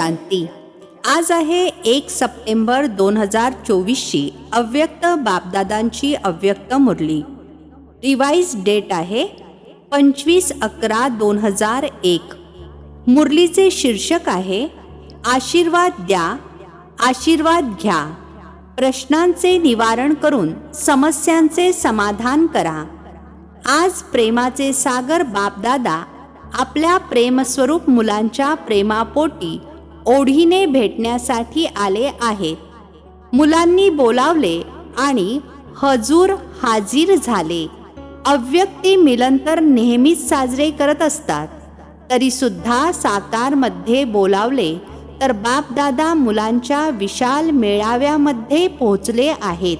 शांती. आज आहे एक सप्टेंबर दोन हजार चोवीसची. अव्यक्त बापदादांची अव्यक्त मुरली. रिवाईज डेट आहे पंचवीस अकरा दोन हजार एक. मुरलीचे शीर्षक आहे आशीर्वाद द्या आशीर्वाद घ्या. प्रश्नांचे निवारण करून समस्यांचे समाधान करा. आज प्रेमाचे सागर बापदादा आपल्या प्रेमस्वरूप मुलांच्या प्रेमापोटी ओढीने भेटण्यासाठी आले आहेत. मुलांनी बोलावले आणि हजूर हाजीर झाले. अव्यक्ती मिलन तर नेहमीच साजरे करत असतात. तरी सुद्धा साकारमध्ये बोलावले तर बापदादा मुलांच्या विशाल मेळाव्यामध्ये पोहोचले आहेत.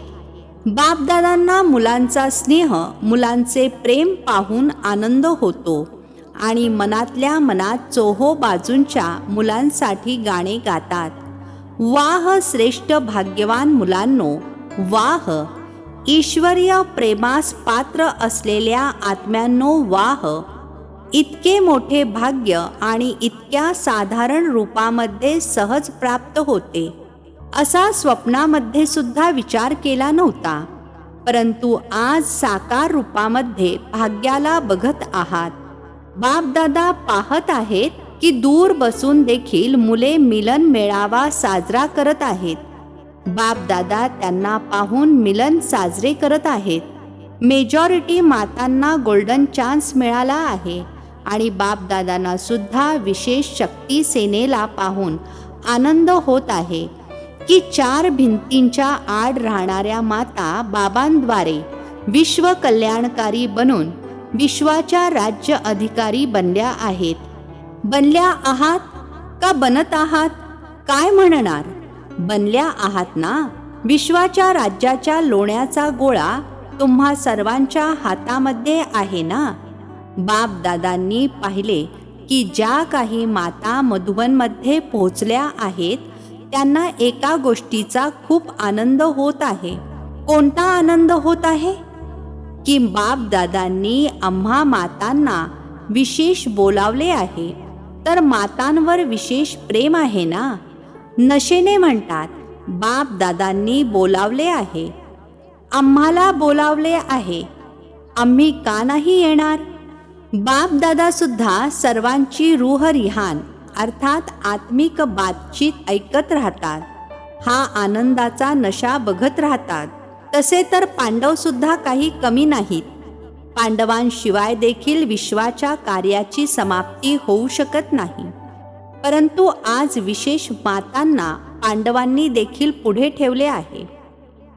बापदादांना मुलांचा स्नेह मुलांचे प्रेम पाहून आनंद होतो. आणि मनातल्या मनात चोहो बाजूंच्या मुलांसाठी गाणे गातात. वाह श्रेष्ठ भाग्यवान मुलांनो वाह. ईश्वरीय प्रेमास पात्र असलेल्या आत्म्यांनो वाह. इतके मोठे भाग्य आणि इतक्या साधारण रूपामध्ये सहज प्राप्त होते. असा स्वप्नामध्ये सुद्धा विचार केला नव्हता. परंतु आज साकार रूपामध्ये भाग्याला बघत आहात. बापदादा पाहत आहेत की दूर बसून देखील मुले मिलन मेळावा साजरा करत आहेत. बापदादा त्यांना पाहून मिलन साजरे करत आहेत. मेजॉरिटी मातांना गोल्डन चान्स मिळाला आहे आणि बापदादांना सुद्धा विशेष शक्ती सेनेला पाहून आनंद होत आहे की चार भिंतींच्या आड राहणाऱ्या माता बाबांद्वारे विश्व कल्याणकारी बनून विश्वाच्या राज्य अधिकारी बनल्या आहेत. बनल्या आहात का बनत आहात? काय म्हणणार? बनल्या आहात ना? विश्वाच्या राज्याच्या लोण्याचा गोळा तुम्हा सर्वांच्या हातामध्ये आहे ना? बाप दादांनी पाहिले की ज्या काही माता मधुबनमध्ये पोहोचल्या आहेत त्यांना एका गोष्टीचा खूप आनंद होत आहे. कोणता आनंद होत आहे? की बाप दादांनी आम्हा मातांना विशेष बोलावले आहे. तर मातांवर विशेष प्रेम आहे ना? नशेने म्हणतात बाप दादांनी बोलावले आहे. आम्हाला बोलावले आहे. आम्ही का नाही येणार? बाप सर्वांची रूह रिहान अर्थात आत्मिक बातचीत ऐकत राहतात. हा आनंदाचा नशा बघत राहतात. तसे तर पांडव सुद्धा काही कमी नाहीत. पांडवांशिवाय देखील विश्वाच्या कार्याची समाप्ती होऊ शकत नाही. परंतु आज विशेष मातांना पांडवांनी देखील पुढे ठेवले आहे.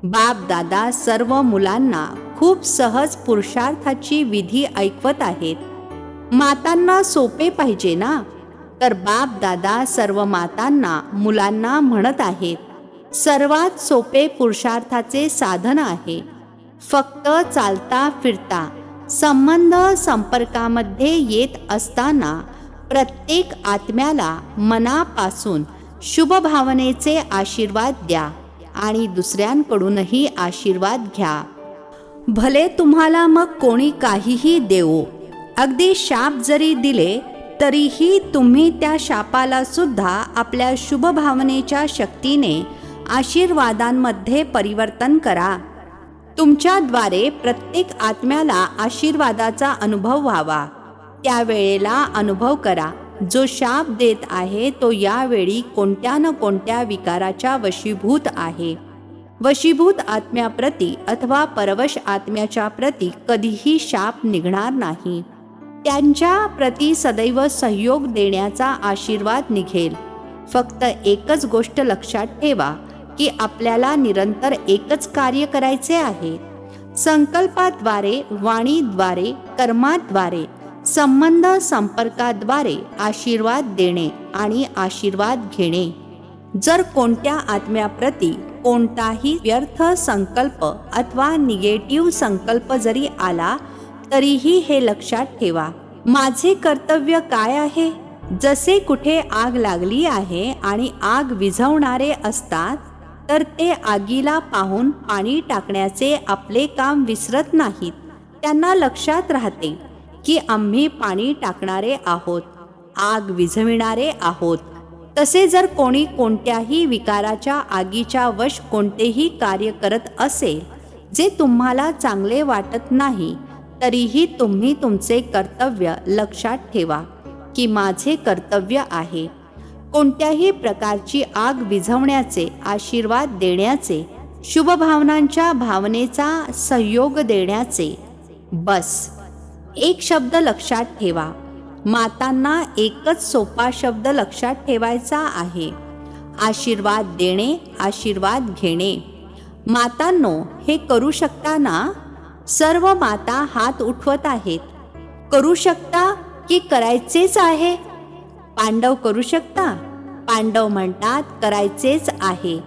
बाप दादा सर्व मुलांना खूप सहज पुरुषार्थाची विधी ऐकवत आहेत. मातांना सोपे पाहिजे ना? तर बाप दादा सर्व मातांना मुलांना म्हणत आहेत. सर्वात सोपे पुरुषार्थाचे साधन आहे. फक्त चालता फिरता संबंध संपर्कामध्ये येत असताना प्रत्येक आत्म्याला मनापासून शुभभावनेचे आशीर्वाद द्या आणि दुसऱ्यांकडूनही आशीर्वाद घ्या. भले तुम्हाला मग कोणी काहीही देवो अगदी शाप जरी दिले तरीही तुम्ही त्या शापाला सुद्धा आपल्या शुभभावनेच्या शक्तीने आशीर्वादांमध्ये परिवर्तन करा. तुमच्याद्वारे प्रत्येक आत्म्याला आशीर्वादाचा अनुभव व्हावा. त्यावेळेला अनुभव करा. जो शाप देत आहे तो यावेळी कोणत्या न कोणत्या विकाराच्या वशीभूत आहे. वशीभूत आत्म्याप्रती अथवा परवश आत्म्याच्या प्रती कधीही शाप निघणार नाही. त्यांच्या प्रती सदैव सहयोग देण्याचा आशीर्वाद निघेल. फक्त एकच गोष्ट लक्षात ठेवा. की आपल्याला निरंतर एकच कार्य करायचे आहे. संकल्पाद्वारे वाणीद्वारे कर्माद्वारे संबंध संपर्काद्वारे आशीर्वाद देणे आणि आशीर्वाद घेणे. जर कोणत्या आत्म्याप्रती कोणताही व्यर्थ संकल्प अथवा निगेटिव्ह संकल्प जरी आला तरीही हे लक्षात ठेवा. माझे कर्तव्य काय आहे? जसे कुठे आग लागली आहे आणि आग विझवणारे असतात तर ते आगीला पाहून पाणी टाकण्याचे आपले काम विसरत नाहीत. त्यांना लक्षात राहते की आम्ही पाणी टाकणारे आहोत आग विझविणारे आहोत. तसे जर कोणी कोणत्याही विकाराच्या आगीच्या वश कोणतेही कार्य करत असेल जे तुम्हाला चांगले वाटत नाही तरीही तुम्ही तुमचे कर्तव्य लक्षात ठेवा की माझे कर्तव्य आहे. कोणत्याही प्रकारची आग विझवण्याचे आशीर्वाद देण्याचे शुभभावनांच्या भावनेचा सहयोग देण्याचे. बस. एक शब्द लक्षात ठेवा. मातांना एकच सोपा शब्द लक्षात ठेवायचा आहे. आशीर्वाद देणे आशीर्वाद घेणे. मातांनो हे करू शकता ना सर्व माता हात उठवत आहेत. करू शकता की करायचेच आहे? पांडव करू शकता. पांडव म्हणतात करायचेच आहे.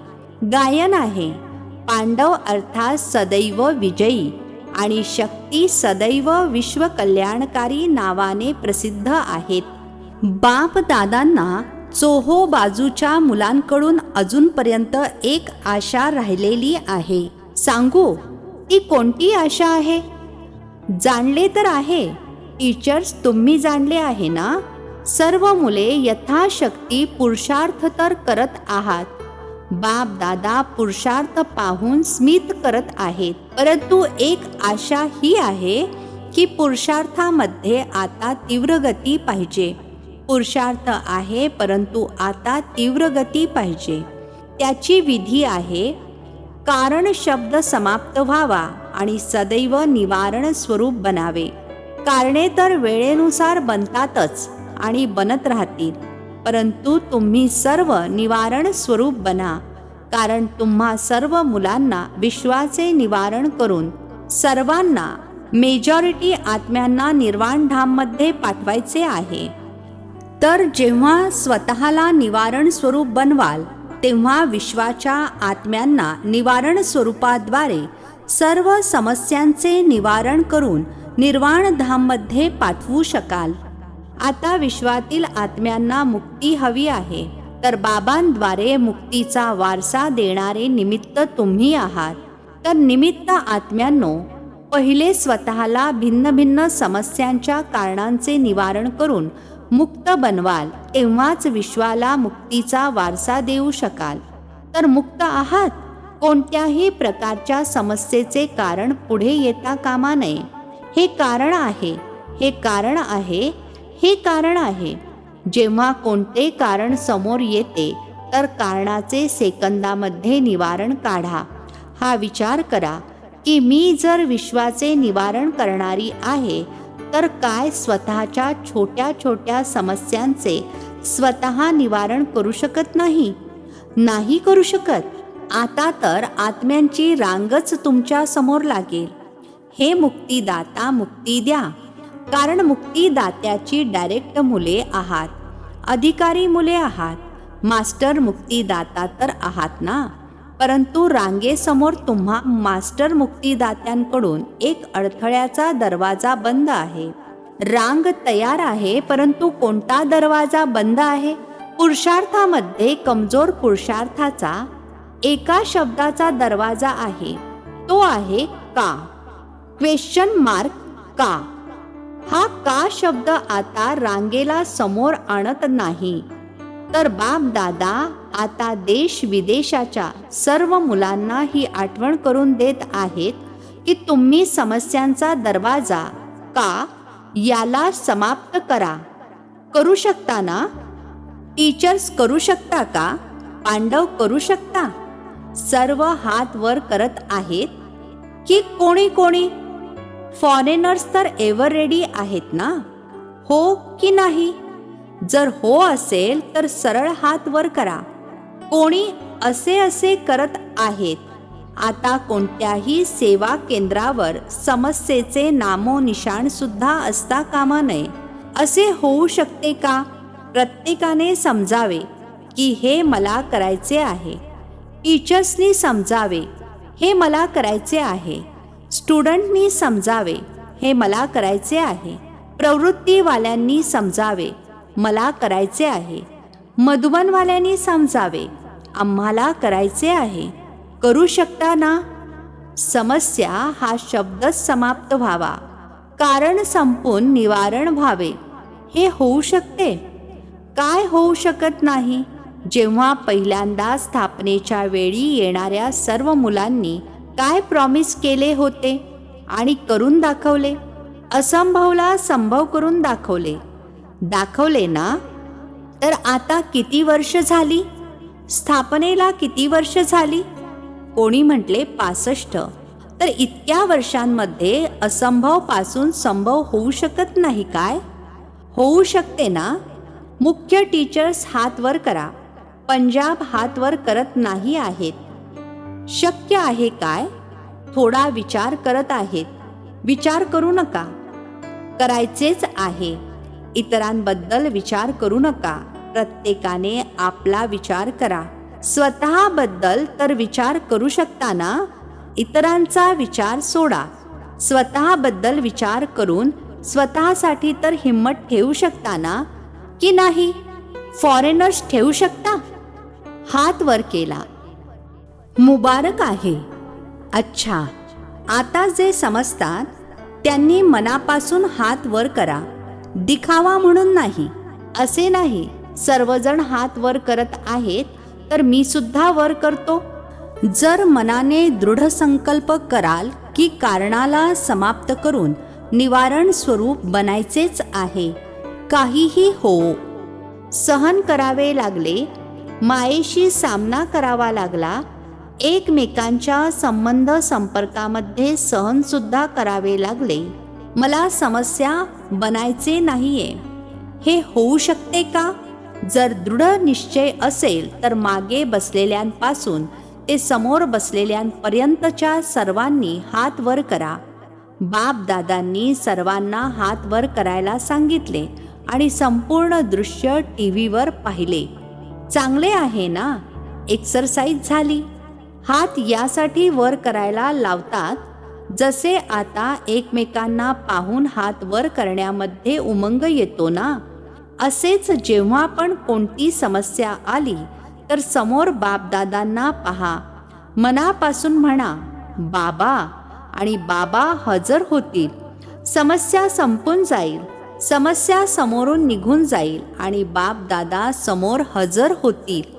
गायन आहे. पांडव अर्थात सदैव विजयी आणि शक्ती सदैव विश्वकल्याणकारी नावाने प्रसिद्ध आहेत. बाप दादांना चोहो बाजूच्या मुलांकडून अजूनपर्यंत एक आशा राहिलेली आहे. सांगू ती कोणती आशा आहे? जाणले तर आहे. टीचर्स तुम्ही जाणले आहे ना? सर्व मुले यथाशक्ती पुरुषार्थ तर करत आहात. बाप दादा पुरुषार्थ पाहून स्मित करत आहेत. परंतु एक आशा ही आहे की पुरुषार्थामध्ये आता तीव्र गती पाहिजे. पुरुषार्थ आहे परंतु आता तीव्र गती पाहिजे. त्याची विधी आहे कारण शब्द समाप्त व्हावा आणि सदैव निवारण स्वरूप बनावे. कारणे तर वेळेनुसार बनतातच. आणि बनत राहतील. परंतु तुम्ही सर्व निवारण स्वरूप बना कारण तुम्हा सर्व मुलांना विश्वाचे निवारण करून सर्वांना मेजॉरिटी आत्म्यांना निर्वाण धाममध्ये पाठवायचे आहे. तर जेव्हा स्वतःला निवारण स्वरूप बनवाल तेव्हा विश्वाच्या आत्म्यांना निवारण स्वरूपाद्वारे सर्व समस्यांचे निवारण करून निर्वाण धाममध्ये पाठवू शकाल. आता विश्वातील आत्म्यांना मुक्ती हवी आहे. तर बाबांद्वारे मुक्तीचा वारसा देणारे निमित्त तुम्ही आहात. तर निमित्त आत्म्यांनो पहिले स्वतःला भिन्न भिन्न समस्यांच्या कारणांचे निवारण करून मुक्त बनवाल. तेव्हाच विश्वाला मुक्तीचा वारसा देऊ शकाल. तर मुक्त आहात? कोणत्याही प्रकारच्या समस्येचे कारण पुढे येता कामा नये. हे कारण आहे. हे कारण आहे हे कारण आहे. जेव्हा कोणते कारण समोर येते तर कारणाचे सेकंदामध्ये निवारण काढा. हा विचार करा की मी जर विश्वाचे निवारण करणारी आहे तर काय स्वतःच्या छोट्या छोट्या समस्यांचे स्वतः निवारण करू शकत नाही? नाही करू शकत. आता तर आत्म्यांची रांगच तुमच्यासमोर लागेल. हे मुक्तीदाता मुक्ती द्या. कारण मुक्तीदात्याची डायरेक्ट मुले आहात. अधिकारी मुले आहात. मास्टर मुक्तीदाता तर आहात ना? परंतु रांगेसमोर तुम्हा मास्टर मुक्तीदात्यांकडून एक अडथळ्याचा दरवाजा बंद आहे. रांग तयार आहे परंतु कोणता दरवाजा बंद आहे? पुरुषार्थामध्ये कमजोर पुरुषार्थाचा एका शब्दाचा दरवाजा आहे. तो आहे का? क्वेश्चन मार्क का? हा का शब्द आता रांगेला समोर आणत नाही? तर बाप दादा आता देश विदेशाच्या सर्व मुलांना ही आठवण करून देत आहेत की तुम्ही समस्यांचा दरवाजा का याला समाप्त करा. करू शकता ना? टीचर्स करू शकता का? पांडव करू शकता? सर्व हात वर करत आहेत की कोणी कोणी? फॉरेनर्स तर एव्हर रेडी आहेत ना? हो की नाही? जर हो असेल तर सरळ हात वर करा. कोणी असे असे करत आहेत. आता कोणत्याही सेवा केंद्रावर समस्येचे नामोनिशाण सुद्धा असता कामा नये. असे होऊ शकते का? प्रत्येकाने समजावे की हे मला करायचे आहे. टीचर्सनी समजावे हे मला करायचे आहे. स्टुडंटनी समजावे हे मला करायचे आहे. प्रवृत्तीवाल्यांनी समजावे मला करायचे आहे. मधुबनवाल्यांनी समजावे आम्हाला करायचे आहे. करू शकता ना? समस्या हा शब्दच समाप्त व्हावा. कारण संपून निवारण व्हावे. हे होऊ शकते. काय होऊ शकत नाही? जेव्हा पहिल्यांदा स्थापनेच्या वेळी येणाऱ्या सर्व मुलांनी काय प्रॉमिस केले होते आणि करून दाखवले? असंभवला संभव करून दाखवले. दाखवले ना? तर आता किती वर्ष झाली? स्थापनेला किती वर्ष झाली? कोणी म्हटले पासष्ट. तर इतक्या वर्षांमध्ये असंभवपासून संभव होऊ शकत नाही काय? होऊ शकते ना? मुख्य टीचर्स हात वर करा. पंजाब हात वर करत नाही आहेत. शक्य आहे काय? थोडा विचार करत आहेत. विचार करू नका. करायचेच आहे. इतरांबद्दल विचार करू नका. प्रत्येकाने आपला विचार करा. स्वतःबद्दल तर विचार करू शकता ना? इतरांचा विचार सोडा. स्वतःबद्दल विचार करून स्वतःसाठी तर हिंमत ठेवू शकता ना? की नाही? फॉरेनर्स ठेवू शकता? हात वर केला. मुबारक आहे. अच्छा आता जे समजतात त्यांनी मनापासून हात वर करा. दिखावा म्हणून नाही असे नाही. सर्वजण हात वर करत आहेत तर मी सुद्धा वर करतो. जर मनाने दृढ संकल्प कराल की कारणाला समाप्त करून निवारण स्वरूप बनायचेच आहे. काहीही हो. सहन करावे लागले मायेशी सामना करावा लागला एकमेकांच्या संबंध संपर्कामध्ये सहनसुद्धा करावे लागले. मला समस्या बनायचे नाहीये. हे होऊ शकते का? जर दृढ निश्चय असेल तर मागे बसलेल्यांपासून ते समोर बसलेल्यांपर्यंतच्या सर्वांनी हात वर करा. बाप दादांनी सर्वांना हात वर करायला सांगितले आणि संपूर्ण दृश्य टी व्हीवर पाहिले. चांगले आहे ना? एक्सरसाइज झाली. हात यासाठी वर करायला लावतात जसे आता एकमेकांना पाहून हात वर करण्यामध्ये उमंग येतो ना? असेच जेव्हा पण कोणती समस्या आली तर समोर बापदादांना पहा. मनापासून म्हणा बाबा आणि बाबा हजर होतील. समस्या संपून जाईल. समस्या समोरून निघून जाईल आणि बाप दादा समोर हजर होतील.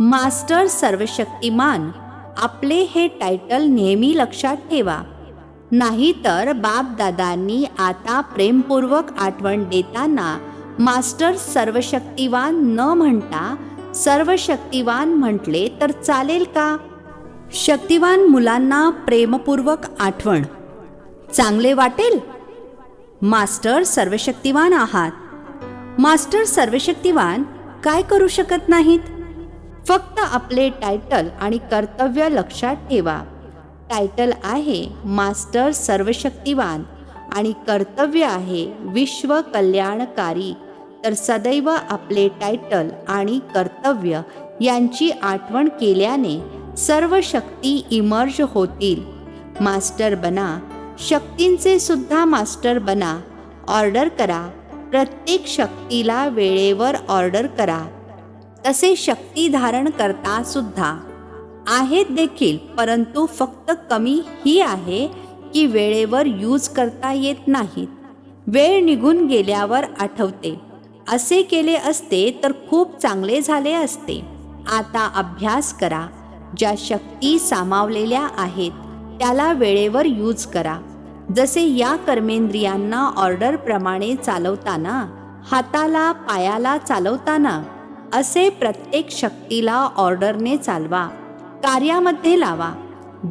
मास्टर सर्वशक्तिमान आपले हे टायटल नेहमी लक्षात ठेवा. नाहीतर बापदादांनी आता प्रेमपूर्वक आठवण देताना मास्टर सर्वशक्तिवान न म्हणता सर्वशक्तिवान म्हटले तर चालेल का? शक्तिवान मुलांना प्रेमपूर्वक आठवण. चांगले वाटेल? मास्टर सर्वशक्तिवान आहात. मास्टर सर्वशक्तिवान काय करू शकत नाहीत? फक्त आपले टायटल आणि कर्तव्य लक्षात ठेवा. टायटल आहे मास्टर सर्वशक्तिवान आणि कर्तव्य आहे विश्व कल्याणकारी. तर सदैव आपले टायटल आणि कर्तव्य यांची आठवण केल्याने सर्व शक्ती इमर्ज होतील. मास्टर बना. शक्तींचे सुद्धा मास्टर बना. ऑर्डर करा. प्रत्येक शक्तीला वेळेवर ऑर्डर करा. तसे शक्ती धारण करता सुद्धा आहेत देखील परंतु फक्त कमी ही आहे की वेळेवर यूज करता येत नाहीत. वेळ निघून गेल्यावर आठवते. असे केले असते तर खूप चांगले झाले असते. आता अभ्यास करा. ज्या शक्ती सामावलेल्या आहेत त्याला वेळेवर यूज करा. जसे या कर्मेंद्रियांना ऑर्डरप्रमाणे चालवताना हाताला पायाला चालवताना असे प्रत्येक शक्तीला ऑर्डरने चालवा. कार्यामध्ये लावा.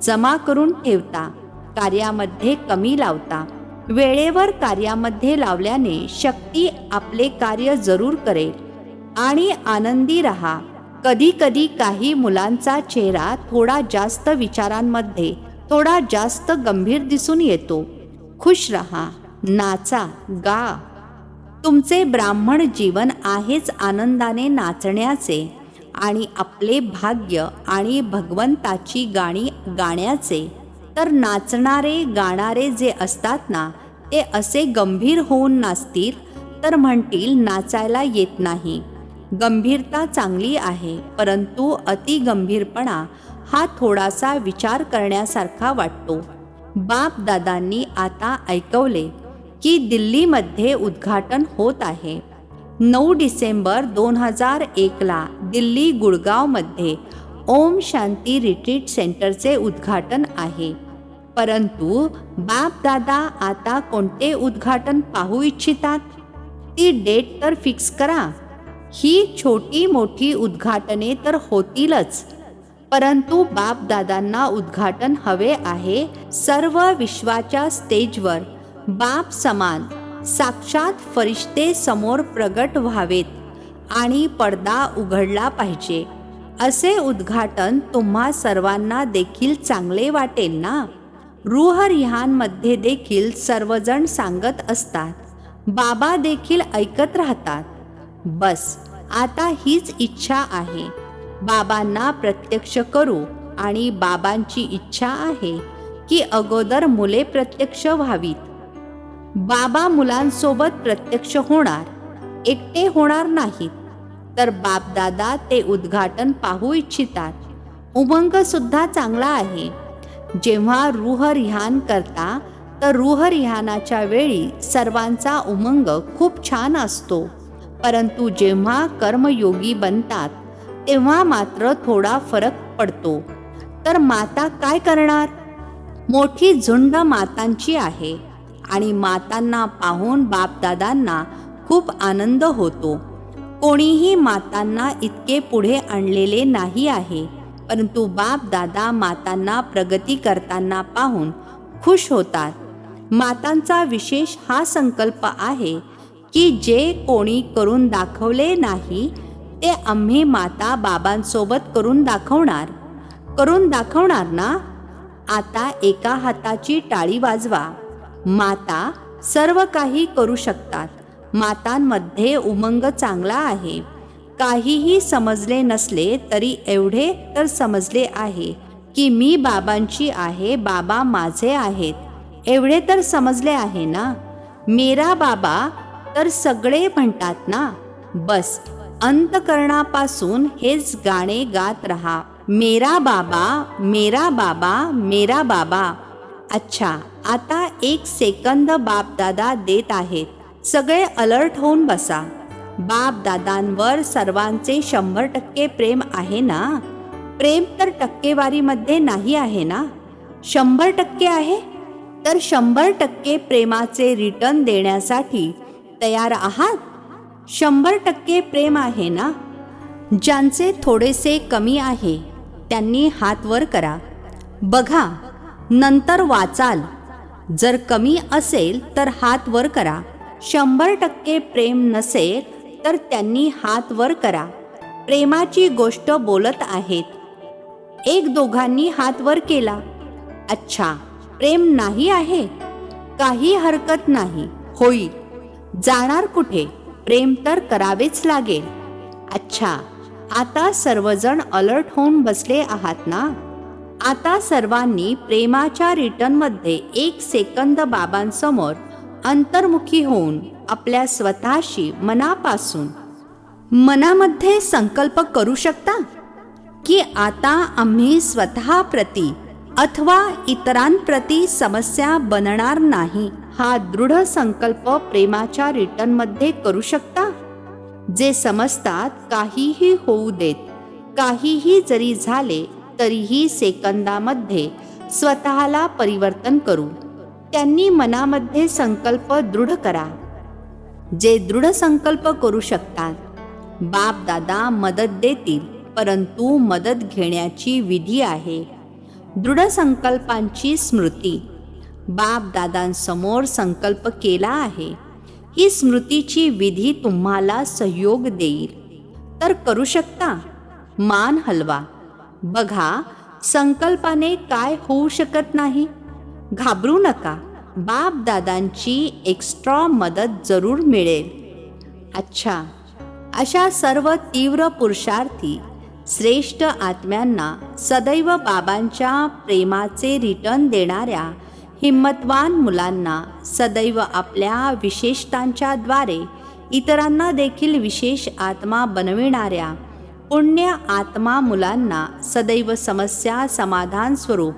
जमा करून ठेवता. कार्यामध्ये कमी लावता. वेळेवर कार्यामध्ये लावल्याने शक्ती आपले कार्य जरूर करेल. आणि आनंदी रहा. कधी कधी काही मुलांचा चेहरा थोडा जास्त विचारांमध्ये थोडा जास्त गंभीर दिसून येतो. खुश रहा. नाचा गा. तुमचे ब्राह्मण जीवन आहेच आनंदाने नाचण्याचे आणि आपले भाग्य आणि भगवंताची गाणी गाण्याचे. तर नाचणारे गाणारे जे असतात ना ते असे गंभीर होऊन नाचतील तर म्हणतील नाचायला येत नाही. गंभीरता चांगली आहे परंतु अतिगंभीरपणा हा थोडासा विचार करण्यासारखा वाटतो. बाप दादांनी आता ऐकवले की दिल्लीमध्ये उद्घाटन होत आहे. नऊ डिसेंबर दोन हजार एकला दिल्ली गुडगावमध्ये ओम शांती रिट्रीट सेंटरचे उद्घाटन आहे. परंतु बाप दादा आता कोणते उद्घाटन पाहू इच्छितात? ती डेट तर फिक्स करा. ही छोटी मोठी उद्घाटने तर होतीलच. परंतु बाप दादांना उद्घाटन हवे आहे सर्व विश्वाच्या स्टेजवर. बाप समान साक्षात फरिश्ते समोर प्रगट व्हावेत आणि पडदा उघडला पाहिजे. असे उद्घाटन तुम्हा सर्वांना देखील चांगले वाटेल ना? रूहरिहानमध्ये देखील सर्वजण सांगत असतात. बाबा देखील ऐकत राहतात. बस आता हीच इच्छा आहे. बाबांना प्रत्यक्ष करू आणि बाबांची इच्छा आहे की अगोदर मुले प्रत्यक्ष व्हावीत. बाबा मुलांसोबत प्रत्यक्ष होणार. एकटे होणार नाहीत. तर बापदादा ते उद्घाटन पाहू इच्छितात. उमंग सुद्धा चांगला आहे. जेव्हा रुहरिहान करता तर रुहरिहानाच्या वेळी सर्वांचा उमंग खूप छान असतो. परंतु जेव्हा कर्मयोगी बनतात तेव्हा मात्र थोडा फरक पडतो. तर माता काय करणार? मोठी झुंड मातांची आहे. आणि मातांना पाहून बापदादांना खूप आनंद होतो. कोणीही मातांना इतके पुढे आणलेले नाही आहे परंतु बाप दादा मातांना प्रगती करताना पाहून खुश होतात. मातांचा विशेष हा संकल्प आहे की जे कोणी करून दाखवले नाही ते आम्ही माता बाबांसोबत करून दाखवणार. करून दाखवणार ना? आता एका हाताची टाळी वाजवा. माता सर्व काही करू शकतात. मातांमध्ये उमंग चांगला आहे. काहीही समजले नसले तरी एवढे तर समजले आहे की मी बाबांची आहे बाबा माझे आहेत. एवढे तर समजले आहे ना? मेरा बाबा तर सगळे म्हणतात ना? बस अंतकरणापासून हेच गाणे गात रहा. मेरा बाबा मेरा बाबा मेरा बाबा. अच्छा आता एक सेकंद बाप दादा देत आहेत. सगळे अलर्ट होऊन बसा. बाप दादांवर सर्वांचे शंभर टक्के प्रेम आहे ना? प्रेम तर टक्केवारीमध्ये नाही आहे ना? शंभर टक्के आहे? तर शंभर टक्के प्रेमाचे रिटर्न देण्यासाठी तयार आहात? शंभर टक्के प्रेम आहे ना? ज्यांचे थोडेसे कमी आहे त्यांनी हात वर करा. बघा नंतर वाचाल. जर कमी असेल तर हात वर करा. शंभर टक्के प्रेम नसेल तर त्यांनी हात वर करा. प्रेमाची गोष्ट बोलत आहेत. एक दोघांनी हात वर केला. अच्छा प्रेम नाही आहे? काही हरकत नाही. होईल. जाणार कुठे? प्रेम तर करावेच लागेल. अच्छा आता सर्वजण अलर्ट होऊन बसले आहात ना? आता सर्वांनी प्रेमाच्या रिटर्नमध्ये एक सेकंद बाबांसमोर अंतर्मुखी होऊन आपल्या स्वतःशी मनापासून मनामध्ये संकल्प करू शकता? की आता आम्ही स्वतःप्रती अथवा इतरांप्रती समस्या बनणार नाही हा दृढ संकल्प प्रेमाच्या रिटर्नमध्ये करू शकता? जे समजतात काहीही होऊ देत काहीही जरी झाले तरीही सेकंदामध्ये स्वतःला परिवर्तन करू. त्यांनी मनामध्ये संकल्प दृढ करा. जे दृढ संकल्प करू शकतात बाप दादा मदत देतील परंतु मदत घेण्याची विधी आहे. दृढ संकल्पांची स्मृती. बाप दादांसमोर संकल्प केला आहे. ही स्मृतीची विधी तुम्हाला सहयोग देईल. तर करू शकता. मान हलवा. बघा संकल्पाने काय होऊ शकत नाही. घाबरू नका बाप दादांची एक्स्ट्रा मदत जरूर मिळेल. अच्छा अशा सर्व तीव्र पुरुषार्थी श्रेष्ठ आत्म्यांना सदैव बाबांच्या प्रेमाचे रिटर्न देणाऱ्या हिंमतवान मुलांना सदैव आपल्या विशेषतांच्याद्वारे इतरांना देखील विशेष आत्मा बनविणाऱ्या पुण्य आत्मा मुलांना सदैव समस्या समाधान स्वरूप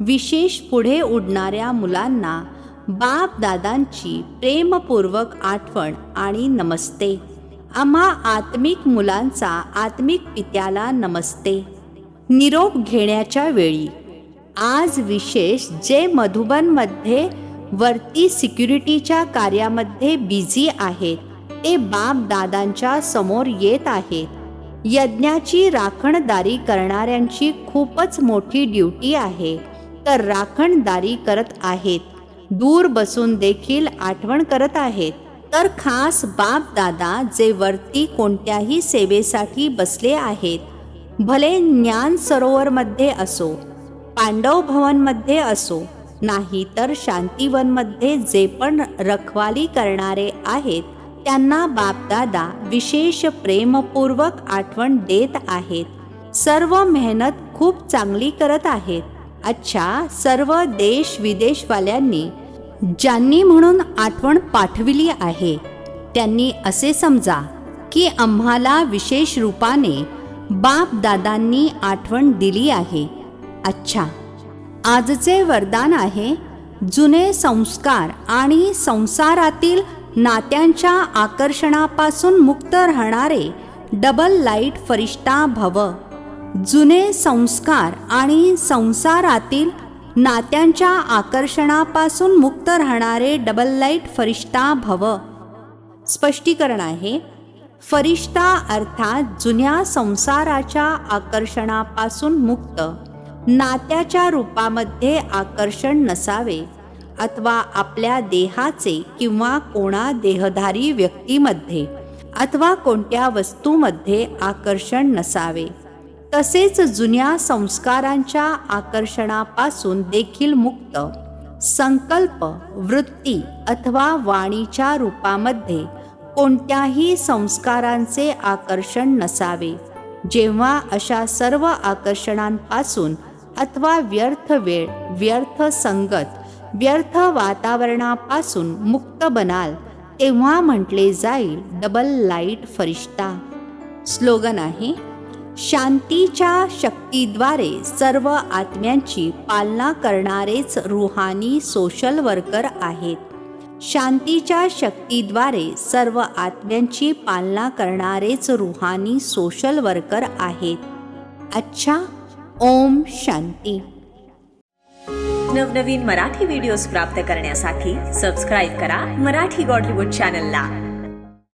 विशेष पुढे उडणाऱ्या मुलांना बाप दादांची प्रेमपूर्वक आठवण आणि नमस्ते. आम्हा आत्मिक मुलांचा आत्मिक पित्याला नमस्ते. निरोप घेण्याच्या वेळी आज विशेष जे मधुबनमध्ये वरती सिक्युरिटीच्या कार्यामध्ये बिझी आहेत ते बाप दादांच्या समोर येत आहेत. यज्ञाची राखणदारी करणाऱ्यांची खूपच मोठी ड्युटी आहे. तर राखणदारी करत आहेत. दूर बसून देखील आठवण करत आहेत. तर खास बाप दादा जे वरती कोणत्याही सेवेसाठी बसले आहेत. भले ज्ञान सरोवरमध्ये असो पांडव भवनमध्ये असो नाही तर शांतीवनमध्ये जे पण रखवाली करणारे आहेत त्यांना बापदादा विशेष प्रेमपूर्वक आठवण देत आहेत. सर्व मेहनत खूप चांगली करत आहेत. अच्छा सर्व देश विदेशवाल्यांनी ज्यांनी म्हणून आठवण पाठविली आहे त्यांनी असे समजा की आम्हाला विशेष रूपाने बापदादांनी आठवण दिली आहे. अच्छा आजचे वरदान आहे जुने संस्कार आणि संसारातील नात्यांच्या आकर्षणापासून मुक्त राहणारे डबल लाइट फरिश्ता भव. जुने संस्कार आणि संसारातील नात्यांच्या आकर्षणापासून मुक्त राहणारे डबल लाइट फरिश्ता भव. स्पष्टीकरण आहे फरिश्ता अर्थात जुन्या संसाराच्या आकर्षणापासून मुक्त नात्याच्या रूपामध्ये आकर्षण नसावे. अथवा आपल्या देहाचे किंवा कोणा देहधारी व्यक्तीमध्ये अथवा कोणत्या वस्तूमध्ये आकर्षण नसावे. तसेच जुन्या संस्कारांच्या आकर्षणापासून देखील मुक्त. संकल्प वृत्ती अथवा वाणीच्या रूपामध्ये कोणत्याही संस्कारांचे आकर्षण नसावे. जेव्हा अशा सर्व आकर्षणांपासून अथवा व्यर्थ वेळ व्यर्थ संगत व्यर्थ वातावरणापासून मुक्त बनाल तेव्हा म्हटले जाईल डबल लाइट फरिश्ता. स्लोगन आहे शांतीच्या शक्तीद्वारे सर्व आत्म्यांची पालना करणारेच रुहानी सोशल वर्कर आहेत. शांतीच्या शक्तीद्वारे सर्व आत्म्यांची पालना करणारेच रुहानी सोशल वर्कर आहेत. अच्छा ओम शांती. नवनवीन मराठी व्हिडिओज प्राप्त करण्यासाठी सबस्क्राईब करा मराठी गॉडलीवूड चॅनलला